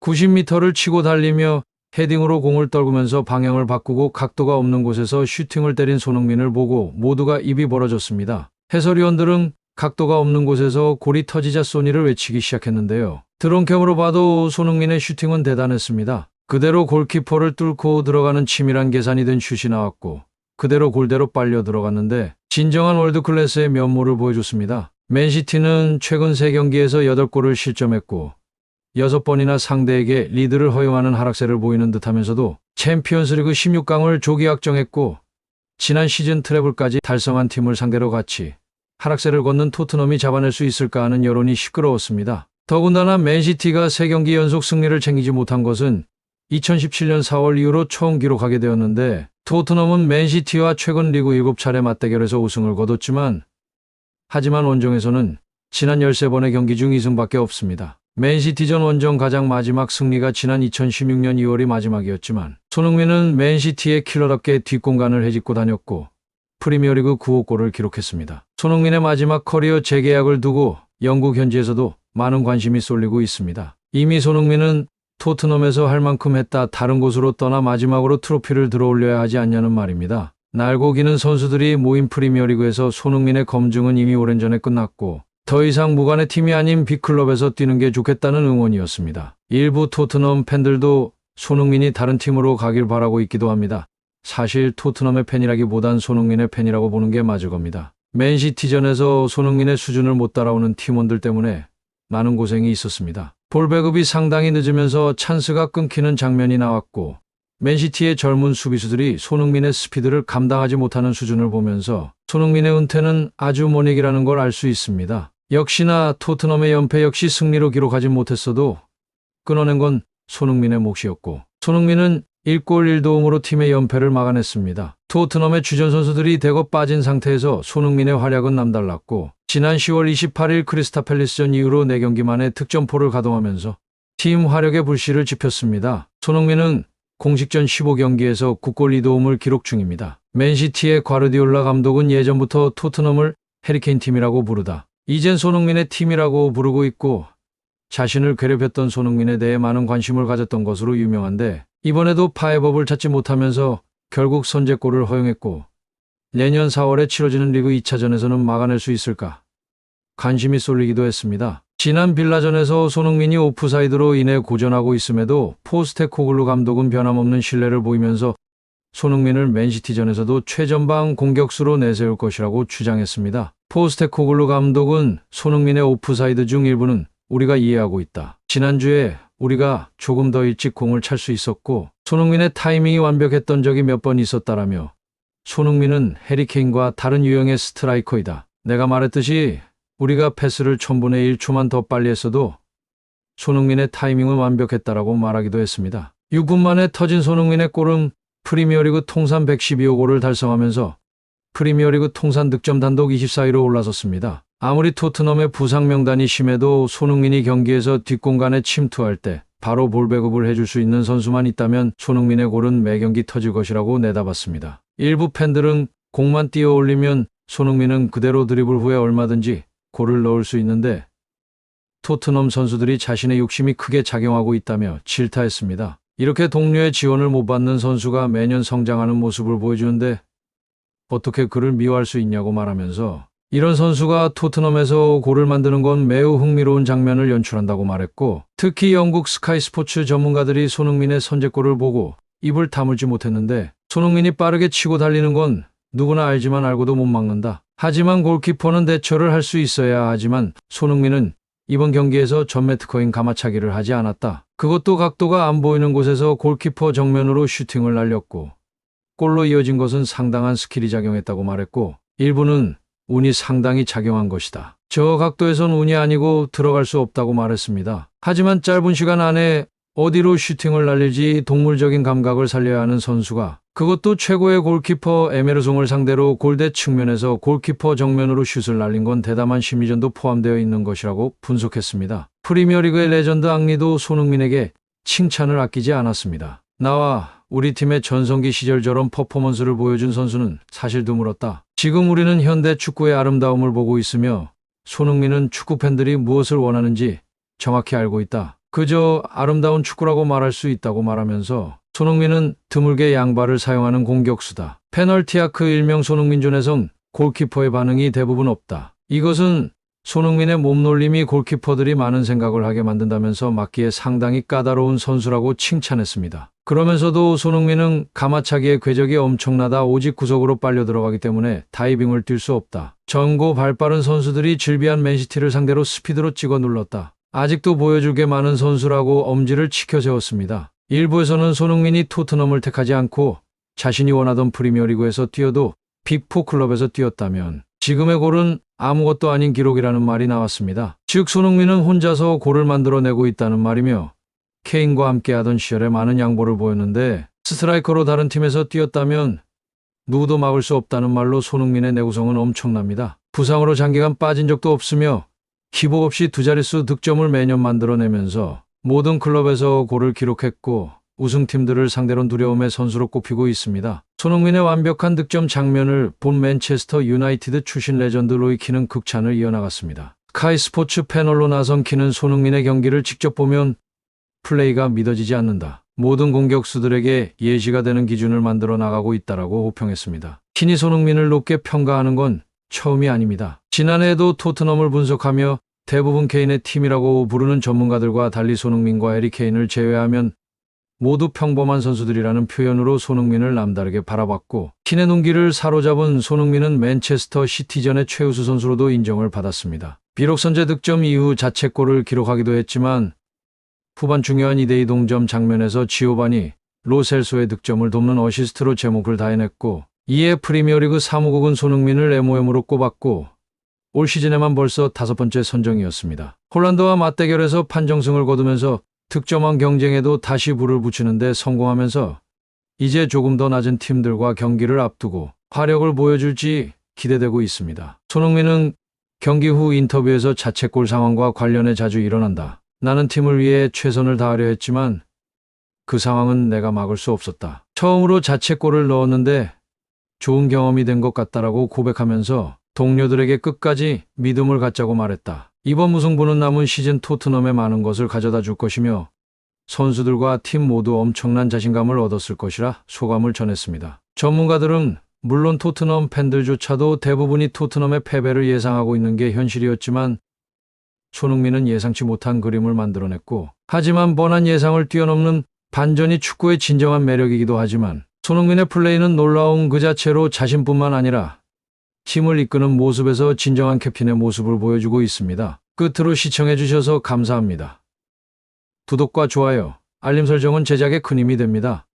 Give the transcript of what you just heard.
90m를 치고 달리며 헤딩으로 공을 떨구면서 방향을 바꾸고 각도가 없는 곳에서 슈팅을 때린 손흥민을 보고 모두가 입이 벌어졌습니다. 해설위원들은 각도가 없는 곳에서 골이 터지자 소니를 외치기 시작했는데요. 드론캠으로 봐도 손흥민의 슈팅은 대단했습니다. 그대로 골키퍼를 뚫고 들어가는 치밀한 계산이 된 슛이 나왔고 그대로 골대로 빨려 들어갔는데 진정한 월드클래스의 면모를 보여줬습니다. 맨시티는 최근 3경기에서 8골을 실점했고 6번이나 상대에게 리드를 허용하는 하락세를 보이는 듯하면서도 챔피언스리그 16강을 조기 확정했고 지난 시즌 트래블까지 달성한 팀을 상대로 같이 하락세를 걷는 토트넘이 잡아낼 수 있을까 하는 여론이 시끄러웠습니다. 더군다나 맨시티가 3경기 연속 승리를 챙기지 못한 것은 2017년 4월 이후로 처음 기록하게 되었는데 토트넘은 맨시티와 최근 리그 7차례 맞대결에서 우승을 거뒀지만 하지만 원정에서는 지난 13번의 경기 중 2승밖에 없습니다. 맨시티전 원정 가장 마지막 승리가 지난 2016년 2월이 마지막이었지만 손흥민은 맨시티의 킬러답게 뒷공간을 헤집고 다녔고 프리미어리그 9호 골을 기록했습니다. 손흥민의 마지막 커리어 재계약을 두고 영국 현지에서도 많은 관심이 쏠리고 있습니다. 이미 손흥민은 토트넘에서 할 만큼 했다 다른 곳으로 떠나 마지막으로 트로피를 들어올려야 하지 않냐는 말입니다. 날고 기는 선수들이 모인 프리미어리그에서 손흥민의 검증은 이미 오랜 전에 끝났고 더 이상 무관의 팀이 아닌 빅클럽에서 뛰는 게 좋겠다는 응원이었습니다. 일부 토트넘 팬들도 손흥민이 다른 팀으로 가길 바라고 있기도 합니다. 사실 토트넘의 팬이라기보단 손흥민의 팬이라고 보는 게 맞을 겁니다. 맨시티전에서 손흥민의 수준을 못 따라오는 팀원들 때문에 많은 고생이 있었습니다. 볼 배급이 상당히 늦으면서 찬스가 끊기는 장면이 나왔고 맨시티의 젊은 수비수들이 손흥민의 스피드를 감당하지 못하는 수준을 보면서 손흥민의 은퇴는 아주 먼 얘기라는 걸 알 수 있습니다. 역시나 토트넘의 연패 역시 승리로 기록하지 못했어도 끊어낸 건 손흥민의 몫이었고 손흥민은 1골 1도움으로 팀의 연패를 막아냈습니다. 토트넘의 주전 선수들이 대거 빠진 상태에서 손흥민의 활약은 남달랐고 지난 10월 28일 크리스타 팰리스전 이후로 4경기 만에 득점포를 가동하면서 팀 화력의 불씨를 지폈습니다. 손흥민은 공식전 15경기에서 9골 2도움을 기록 중입니다. 맨시티의 과르디올라 감독은 예전부터 토트넘을 해리케인 팀이라고 부르다. 이젠 손흥민의 팀이라고 부르고 있고 자신을 괴롭혔던 손흥민에 대해 많은 관심을 가졌던 것으로 유명한데 이번에도 파해법을 찾지 못하면서 결국 선제골을 허용했고 내년 4월에 치러지는 리그 2차전에서는 막아낼 수 있을까? 관심이 쏠리기도 했습니다. 지난 빌라전에서 손흥민이 오프사이드로 인해 고전하고 있음에도 포스테코글루 감독은 변함없는 신뢰를 보이면서 손흥민을 맨시티전에서도 최전방 공격수로 내세울 것이라고 주장했습니다. 포스테코글루 감독은 손흥민의 오프사이드 중 일부는 우리가 이해하고 있다. 지난주에 우리가 조금 더 일찍 공을 찰 수 있었고 손흥민의 타이밍이 완벽했던 적이 몇 번 있었다라며 손흥민은 해리케인과 다른 유형의 스트라이커이다. 내가 말했듯이 우리가 패스를 1000분의 1초만 더 빨리 했어도 손흥민의 타이밍은 완벽했다라고 말하기도 했습니다. 6분 만에 터진 손흥민의 골은 프리미어리그 통산 112호 골을 달성하면서 프리미어리그 통산 득점 단독 24위로 올라섰습니다. 아무리 토트넘의 부상 명단이 심해도 손흥민이 경기에서 뒷공간에 침투할 때 바로 볼 배급을 해줄 수 있는 선수만 있다면 손흥민의 골은 매 경기 터질 것이라고 내다봤습니다. 일부 팬들은 공만 띄어 올리면 손흥민은 그대로 드리블 후에 얼마든지 골을 넣을 수 있는데 토트넘 선수들이 자신의 욕심이 크게 작용하고 있다며 질타했습니다. 이렇게 동료의 지원을 못 받는 선수가 매년 성장하는 모습을 보여주는데 어떻게 그를 미워할 수 있냐고 말하면서 이런 선수가 토트넘에서 골을 만드는 건 매우 흥미로운 장면을 연출한다고 말했고 특히 영국 스카이 스포츠 전문가들이 손흥민의 선제골을 보고 입을 다물지 못했는데 손흥민이 빠르게 치고 달리는 건 누구나 알지만 알고도 못 막는다. 하지만 골키퍼는 대처를 할 수 있어야 하지만 손흥민은 이번 경기에서 전매특허인 가마차기를 하지 않았다. 그것도 각도가 안 보이는 곳에서 골키퍼 정면으로 슈팅을 날렸고 골로 이어진 것은 상당한 스킬이 작용했다고 말했고 일부는 운이 상당히 작용한 것이다. 저 각도에선 운이 아니고 들어갈 수 없다고 말했습니다. 하지만 짧은 시간 안에 어디로 슈팅을 날릴지 동물적인 감각을 살려야 하는 선수가 그것도 최고의 골키퍼 에메르송을 상대로 골대 측면에서 골키퍼 정면으로 슛을 날린 건 대담한 심리전도 포함되어 있는 것이라고 분석했습니다. 프리미어리그의 레전드 앙리도 손흥민에게 칭찬을 아끼지 않았습니다. 나와 우리 팀의 전성기 시절처럼 퍼포먼스를 보여준 선수는 사실 드물었다. 지금 우리는 현대 축구의 아름다움을 보고 있으며 손흥민은 축구 팬들이 무엇을 원하는지 정확히 알고 있다. 그저 아름다운 축구라고 말할 수 있다고 말하면서 손흥민은 드물게 양발을 사용하는 공격수다. 페널티 아크 일명 손흥민 존에선 골키퍼의 반응이 대부분 없다. 이것은 손흥민의 몸놀림이 골키퍼들이 많은 생각을 하게 만든다면서 맞기에 상당히 까다로운 선수라고 칭찬했습니다. 그러면서도 손흥민은 가마차기의 궤적이 엄청나다 오직 구석으로 빨려 들어가기 때문에 다이빙을 뛸 수 없다. 전고 발빠른 선수들이 질비한 맨시티를 상대로 스피드로 찍어 눌렀다. 아직도 보여줄 게 많은 선수라고 엄지를 치켜 세웠습니다. 일부에서는 손흥민이 토트넘을 택하지 않고 자신이 원하던 프리미어리그에서 뛰어도 빅포 클럽에서 뛰었다면 지금의 골은 아무것도 아닌 기록이라는 말이 나왔습니다. 즉 손흥민은 혼자서 골을 만들어내고 있다는 말이며 케인과 함께하던 시절에 많은 양보를 보였는데 스트라이커로 다른 팀에서 뛰었다면 누구도 막을 수 없다는 말로 손흥민의 내구성은 엄청납니다. 부상으로 장기간 빠진 적도 없으며 기복 없이 두 자릿수 득점을 매년 만들어내면서 모든 클럽에서 골을 기록했고 우승팀들을 상대로 두려움의 선수로 꼽히고 있습니다. 손흥민의 완벽한 득점 장면을 본 맨체스터 유나이티드 출신 레전드 로이키는 극찬을 이어나갔습니다. 카이 스포츠 패널로 나선 키는 손흥민의 경기를 직접 보면 플레이가 믿어지지 않는다. 모든 공격수들에게 예시가 되는 기준을 만들어 나가고 있다라고 호평했습니다. 키니 손흥민을 높게 평가하는 건 처음이 아닙니다. 지난해에도 토트넘을 분석하며 대부분 케인의 팀이라고 부르는 전문가들과 달리 손흥민과 에리 케인을 제외하면 모두 평범한 선수들이라는 표현으로 손흥민을 남다르게 바라봤고 킨의 눈길을 사로잡은 손흥민은 맨체스터 시티전의 최우수 선수로도 인정을 받았습니다. 비록 선제 득점 이후 자책골을 기록하기도 했지만 후반 중요한 2대2 동점 장면에서 지오바니 로셀소의 득점을 돕는 어시스트로 제목을 다해냈고 이에 프리미어리그 사무국은 손흥민을 MOM으로 꼽았고 올 시즌에만 벌써 다섯 번째 선정이었습니다. 홀란드와 맞대결에서 판정승을 거두면서 득점왕 경쟁에도 다시 불을 붙이는데 성공하면서 이제 조금 더 낮은 팀들과 경기를 앞두고 화력을 보여줄지 기대되고 있습니다. 손흥민은 경기 후 인터뷰에서 자책골 상황과 관련해 자주 일어난다. 나는 팀을 위해 최선을 다하려 했지만 그 상황은 내가 막을 수 없었다. 처음으로 자책골을 넣었는데 좋은 경험이 된 것 같다라고 고백하면서 동료들에게 끝까지 믿음을 갖자고 말했다. 이번 무승부는 남은 시즌 토트넘에 많은 것을 가져다 줄 것이며 선수들과 팀 모두 엄청난 자신감을 얻었을 것이라 소감을 전했습니다. 전문가들은 물론 토트넘 팬들조차도 대부분이 토트넘의 패배를 예상하고 있는 게 현실이었지만 손흥민은 예상치 못한 그림을 만들어냈고 하지만 뻔한 예상을 뛰어넘는 반전이 축구의 진정한 매력이기도 하지만 손흥민의 플레이는 놀라운 그 자체로 자신뿐만 아니라 팀을 이끄는 모습에서 진정한 캡틴의 모습을 보여주고 있습니다. 끝으로 시청해주셔서 감사합니다. 구독과 좋아요, 알림 설정은 제작에 큰 힘이 됩니다.